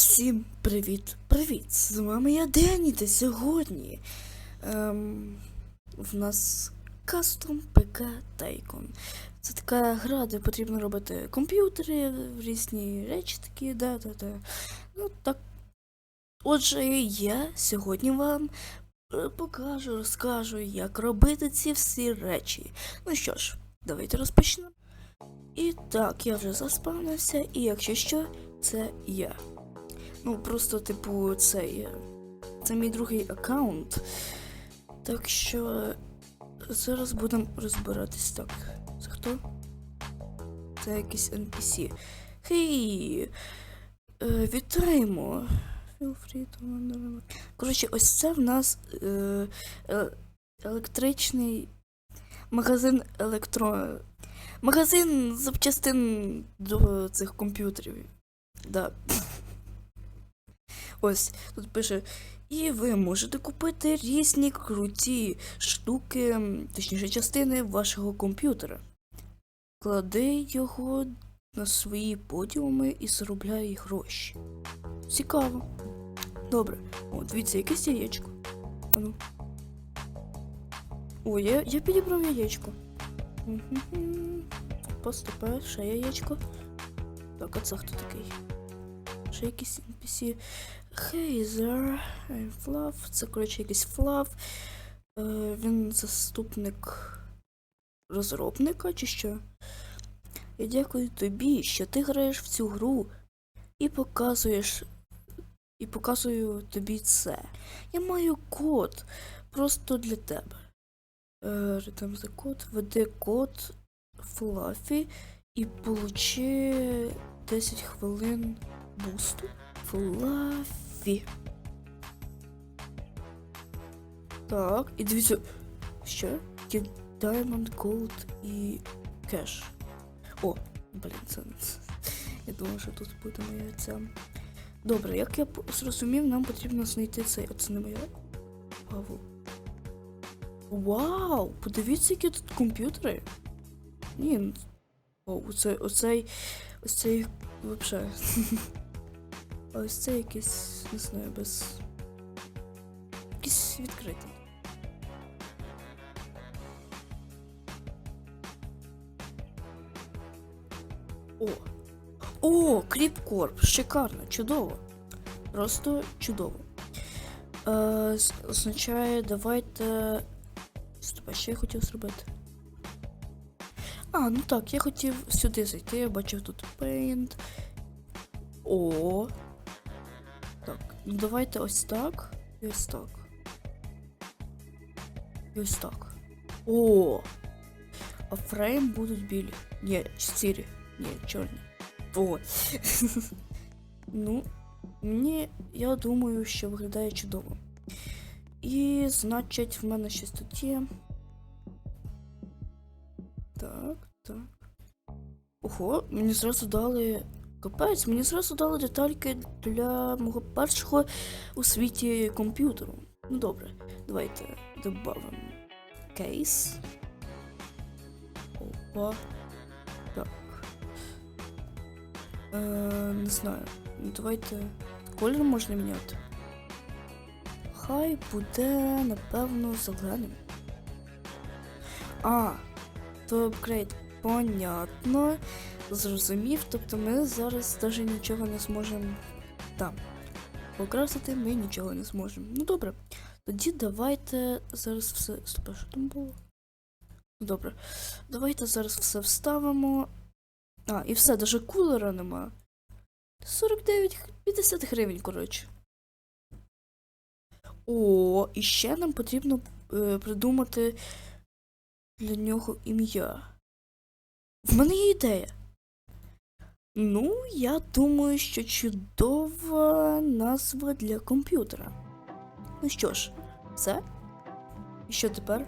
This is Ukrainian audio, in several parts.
Всім привіт! Привіт! З вами я Дені, та сьогодні ем, в нас кастом ПК Тайкон. Це така гра, де потрібно робити комп'ютери, різні речі такі, да, да, да. Ну так. Отже, я сьогодні вам е, покажу, розкажу, як робити ці всі речі. Ну що ж, давайте розпочнемо. І так, я вже заспавнився, і якщо що, це я. Ну, просто, типу, цей. Це мій другий аккаунт. Так що зараз будемо розбиратись так. Це хто? Це якийсь NPC. Хей! Е, вітаємо! Коротше, ось це в нас е, е, електричний магазин електро. Магазин запчастин до цих комп'ютерів. Да. Ось тут пише. І ви можете купити різні круті штуки, точніше частини вашого комп'ютера. Клади його на свої подіуми і заробляй гроші. Цікаво. Добре. О, дивіться, якесь яєчко. Ану. О, я, я підібрав яєчко. Поступає, ще яєчко. Так, а це хто такий? Ще якийсь NPC. I'm Fluff. Це, коротше, якийсь Fluff. Е, він заступник розробника чи що? Я дякую тобі, що ти граєш в цю гру і показуєш. І показую тобі це. Я маю код просто для тебе. Е, Return the код, веди код Fluffy і получи 10 хвилин бусту. Флафі. Так, і дивіться. Що? Diamond Gold і кеш. О, блін, це. Я думав, що тут буде моє це. Добре, як я зрозумів, нам потрібно знайти цей. А це не моє? Павло. Вау! Подивіться, які тут комп'ютери. Ні. ну, О, оцей, оцей, оцей, вообще. Ось це якийсь, не знаю, без. Якийсь відкритий. О! О, Кріпкорп! Шикарно, чудово. Просто чудово. Е, означає, давайте. Стоп, що я хотів зробити? А, ну так, я хотів сюди зайти, я бачив тут Paint. О. Ну давайте ось так. І ось так. І ось так. О! А фрейм будуть білі. Ні, сірі. Ні, чорні. О. ну, мені, я думаю, що виглядає чудово. І, значить, в мене щось тут є. Так, так. Ого, мені зразу дали. Капець, мені зразу дали детальки для мого першого у світі комп'ютеру. Ну добре, давайте добавимо кейс. Опа. Так. Е, не знаю. Ну, Давайте. Колір можна міняти. Хай буде, напевно, зеленим. А, то апгрейд. Понятно. Зрозумів, тобто ми зараз навіть нічого не зможемо там. Покрасити ми нічого не зможемо. Ну добре. Тоді давайте зараз все. Стоп, що там було? Добре. Давайте зараз все вставимо. А, і все, навіть кулера нема. 49, 50 гривень, коротше. О, і ще нам потрібно е, придумати для нього ім'я. В мене є ідея. Ну, я думаю, що чудова назва для комп'ютера. Ну що ж, все? І що тепер?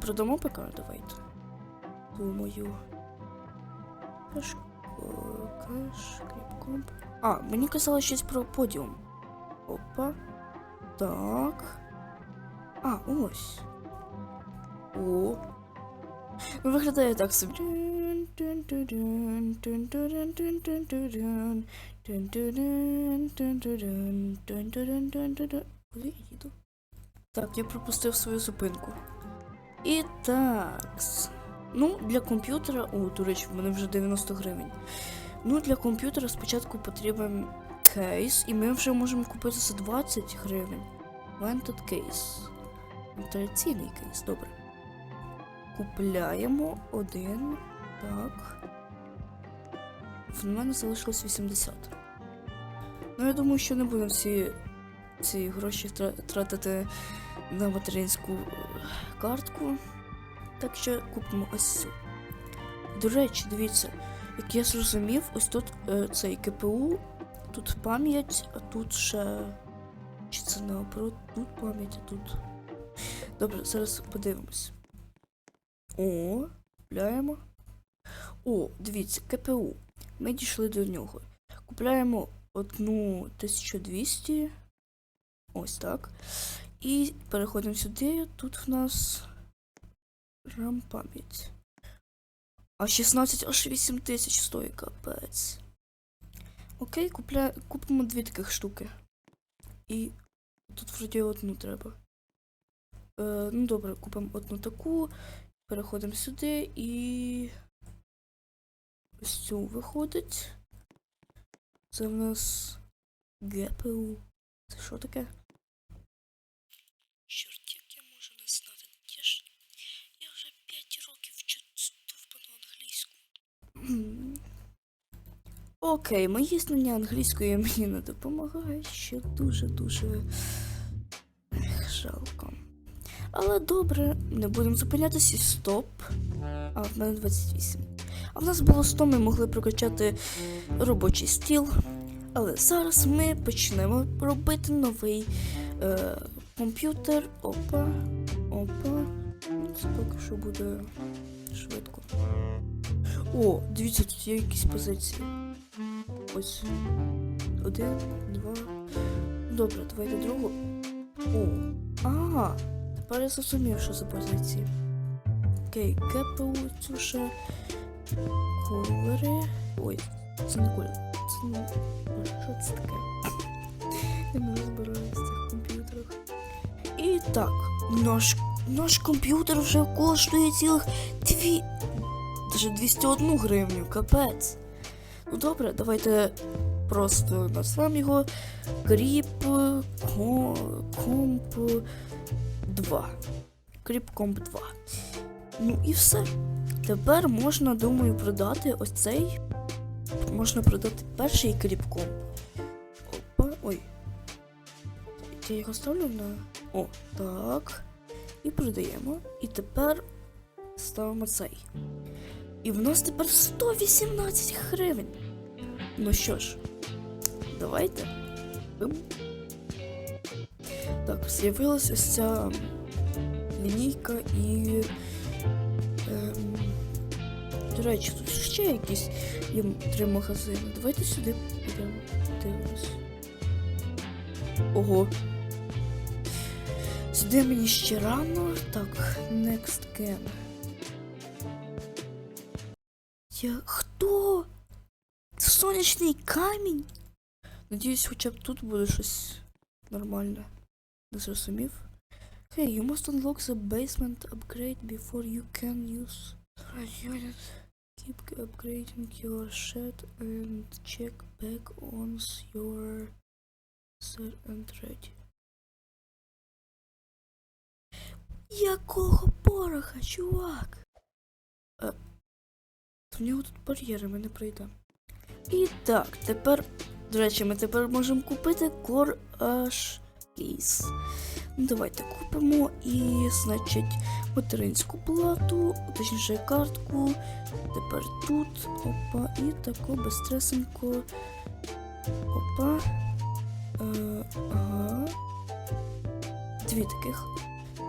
Продамо ПК? Давайте. Думаю. Кеш. о, Кеш, кріпкомп. А, мені казали щось про подіум. Опа. Так. А, ось. О. Виглядає так собі. Куди я їду? Так, я пропустив свою зупинку. І так. Ну, для комп'ютера. О, до речі, в мене вже 90 гривень. Ну, для комп'ютера спочатку потрібен кейс, і ми вже можемо купити за 20 гривень. Vented кейс. Вентиляційний кейс, добре. Купляємо один. Так. В мене залишилось 80. Ну, я думаю, що не будемо всі ці гроші тратити на материнську е, картку. Так що купимо ось цю. До речі, дивіться, як я зрозумів, ось тут е, цей КПУ, тут пам'ять, а тут ще. Чи це наоборот, тут пам'ять, а тут. Добре, зараз подивимось. О, купляємо. О, дивіться, КПУ. Ми дійшли до нього. Купляємо одну 1200. Ось так. І переходимо сюди. Тут в нас RAM пам'ять. А 16 аж 8 тисяч стоїть капець. Окей, купля... купимо дві таких штуки. І тут вроді одну треба. Е, ну добре, купимо одну таку. Переходимо сюди і. Ось цю виходить. Це в нас ГПУ. Це що таке? Чорт, як я можу не знати. Я ж. Я вже 5 років вчу довбану англійську. Окей, мої знання англійської мені не допомагають, що дуже-дуже жалко. Але добре, не будемо зупинятися. Стоп. А в мене 28. А в нас було 100, ми могли прокачати робочий стіл. Але зараз ми почнемо робити новий е, комп'ютер. Опа. Опа. Це поки що буде швидко. О, дивіться, тут є якісь позиції. Ось. Один, два. Добре, давайте другу. О. Ага. Тепер я зрозумів, що за позиції. Окей, КПУ цю ще. Кольори. Ой, це не кольор. Це не. Що це таке? Я не розбираюся в цих комп'ютерах. І так, наш, наш комп'ютер вже коштує цілих дві. Даже 201 гривню, капець. Ну добре, давайте просто назвемо його Кріп Ко- Комп 2. Кріп Комп 2. Ну і все. Тепер можна, думаю, продати ось цей. Можна продати перший кріпком. Опа. Ой. Я його ставлю на. О, так. І продаємо. І тепер ставимо цей. І в нас тепер 118 гривень. Ну що ж, давайте. Так, з'явилася ця лінійка і. Ем, до речі, тут ще якісь є три магазини. Давайте сюди підемо. Дивимось. Ого. Сюди мені ще рано. Так, next can. Я хто? Сонячний камінь? Надіюсь, хоча б тут буде щось нормальне. Не зрозумів. Hey, you must unlock the basement upgrade before you can use the unit. Keep upgrading your shed and check back once you're set and ready. Якого пороха, чувак? Е, в нього тут бар'єри, ми не пройдемо. І так, тепер, до речі, ми тепер можемо купити Core H Case. Давайте купимо і, значить, материнську плату, точніше картку. Тепер тут. Опа, і тако безстресенько. Опа. Е, ага. Дві таких.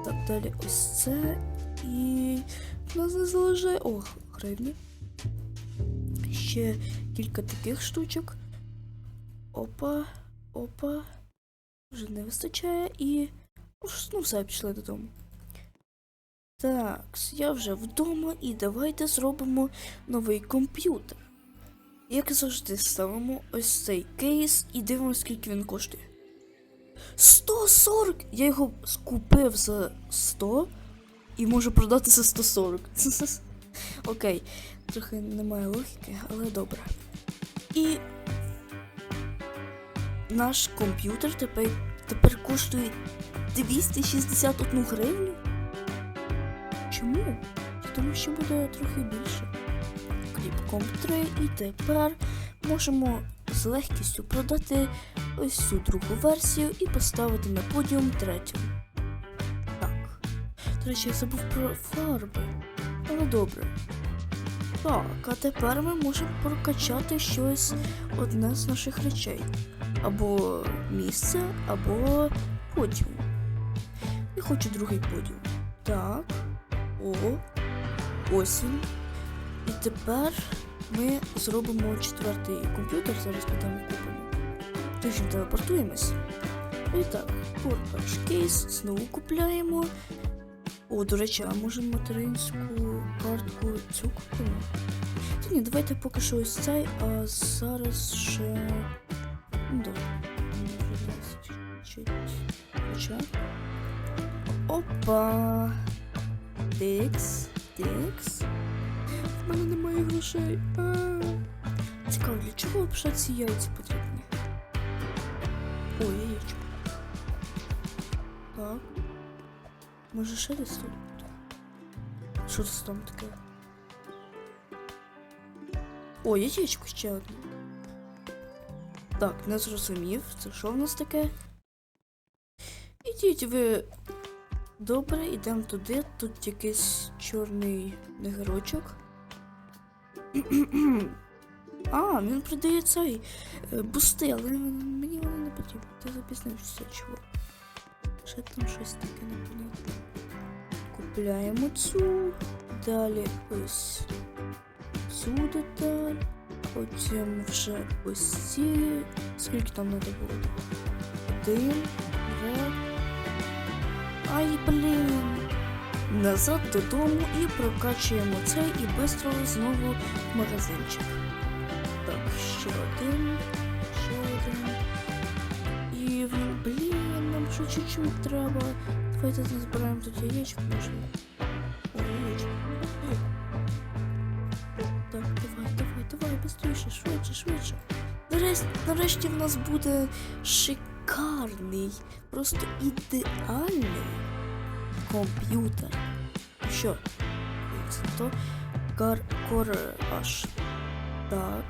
Так, далі ось це. І в нас не залежає. О, гривні. Ще кілька таких штучок. Опа, опа. Вже не вистачає і. Ну, Ну, все, пішли додому. Так, я вже вдома і давайте зробимо новий комп'ютер. Як завжди, ставимо ось цей кейс і дивимося, скільки він коштує. 140! Я його скупив за 100 і можу продати за 140. Окей, трохи немає логіки, але добре. І наш комп'ютер тепер, тепер коштує 261 гривню. Чому? Тому що буде трохи більше. Кліпком 3 і тепер можемо з легкістю продати ось цю другу версію і поставити на подіум третю. Так. До речі, я забув про фарби. Але добре. Так, а тепер ми можемо прокачати щось одне з наших речей. Або місце, або подіум. Хочу другий подіум. Так. О, ось він. І тепер ми зробимо четвертий комп'ютер. Зараз підемо купимо. Точно телепортуємось. І так, порпач кейс, знову купляємо. О, до речі, а може материнську картку цю купимо? Та ні, давайте поки що ось цей, а зараз ще. Ну, чуть. Хоча. Опа. Тикс, тикс. В мене немає грошей. Цікаво, для чого взагалі ці яйця потрібні? О, яєчко. Так. Може ще десь тут? Що це там таке? О, яєчко ще одне. Так, не зрозумів. Це що в нас таке? Ідіть ви. Добре, йдемо туди. Тут якийсь чорний негерочок. А, він продає цей е, бусти, але мені вони не потрібні. Ти запізнився, чого. Ще там щось таке непонятне. Купляємо цю. Далі ось цю деталь. Потім вже ось ці. Скільки там треба було? Один, два. Ай, блін. Назад додому і прокачуємо цей і швидко знову в магазинчик. Так, ще один, ще один. І, блін, нам ще чуть-чуть треба. Давайте назбираємо тут. О, яєчко. Так, давай, давай, давай, быстріше, швидше, швидше. Нарешті, в нас буде шикарний, просто ідеальний комп'ютер. Що? Це то кар аж. Так.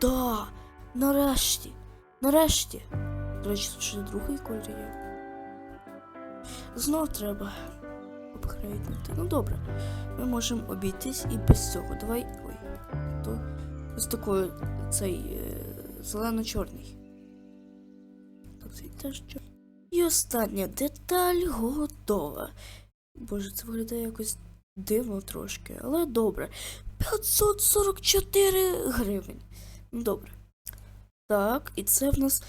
Да! Нарешті! Нарешті! До речі, тут ще другий колір є. Знов треба апгрейднути. Ну добре. Ми можемо обійтись і без цього. Давай. Ой. То ось такий цей е, зелено-чорний. Цей теж чорний. І остання деталь готова. Боже, це виглядає якось дивно трошки, але добре. 544 гривень. Добре. Так, і це в нас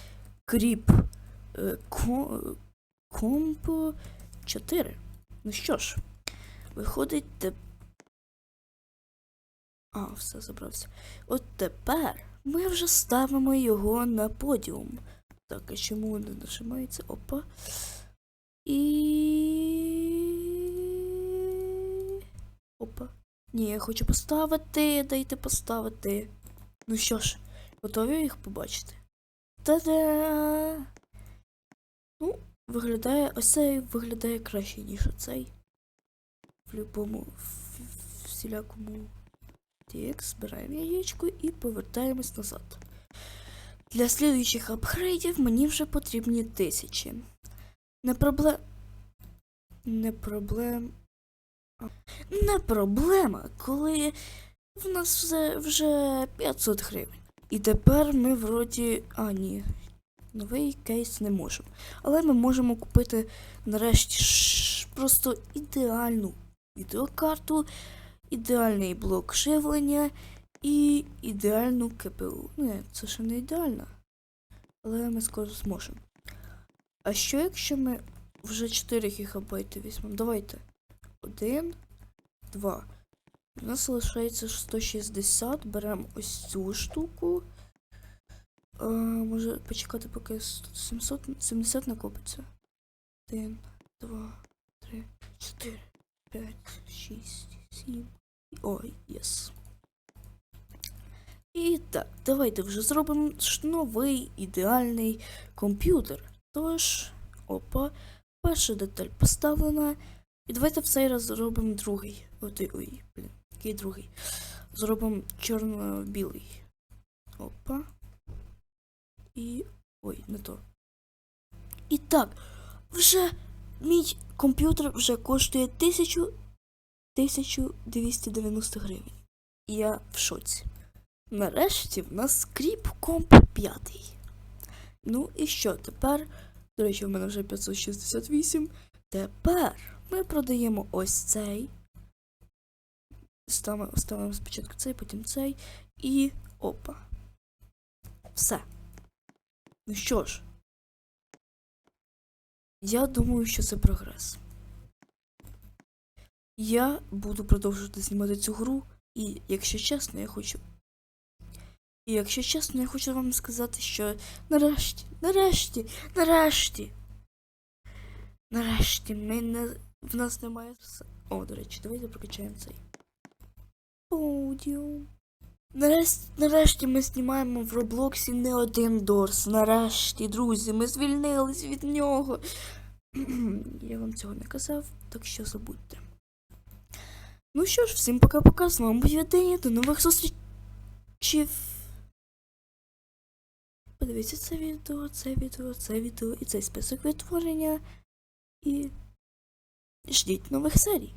кріп е, ко- 4. Ну що ж, виходить те. А, все забрався. От тепер ми вже ставимо його на подіум. Так, а чому не нажимається? Опа. І. Опа. Ні, я хочу поставити. Дайте поставити. Ну що ж, готові їх побачити? Та-да! Ну, виглядає. Ось цей виглядає краще, ніж оцей. В любому всілякому. Так, збираємо яєчко і повертаємось назад. Для слідуючих апгрейдів мені вже потрібні тисячі. Не проблем. Не проблем. Не проблема, коли в нас вже, вже 500 гривень. І тепер ми вроді. А, ні. Новий кейс не можемо. Але ми можемо купити нарешті просто ідеальну відеокарту, ідеальний блок живлення і ідеальну КПУ. Ні, це ще не ідеально. Але ми скоро зможемо. А що якщо ми вже 4 гігабайти візьмемо? Давайте. Один, два. У нас залишається 160. Беремо ось цю штуку. Е, може почекати, поки 770 накопиться. Один, два, три, чотири, п'ять, шість, сім. Ой, єс. І так, давайте вже зробимо новий ідеальний комп'ютер. Тож, опа, перша деталь поставлена. І давайте в цей раз зробимо другий. Ой, ой, блін, який другий. Зробимо чорно-білий. Опа. І. Ой, не то. І так, вже мій комп'ютер вже коштує 1000 1290 гривень. І я в шоці. Нарешті в нас скріп комп 5. Ну і що тепер? До речі, в мене вже 568. Тепер ми продаємо ось цей. Ставимо, ставимо спочатку цей, потім цей. І опа. Все. Ну що ж. Я думаю, що це прогрес. Я буду продовжувати знімати цю гру, і якщо чесно, я хочу. І якщо чесно, я хочу вам сказати, що нарешті, нарешті, нарешті. Нарешті ми не. В нас немає. О, до речі, давайте прокачаємо цей. Подіум. Нарешті, нарешті ми знімаємо в Роблоксі не один дорс. Нарешті, друзі, ми звільнились від нього. Я вам цього не казав, так що забудьте. Ну що ж, всім пока-пока, з вами був Євгеній, до нових зустрічей. Подивіться це відео, це відео, це відео і цей список відтворення. І ждіть нових серій.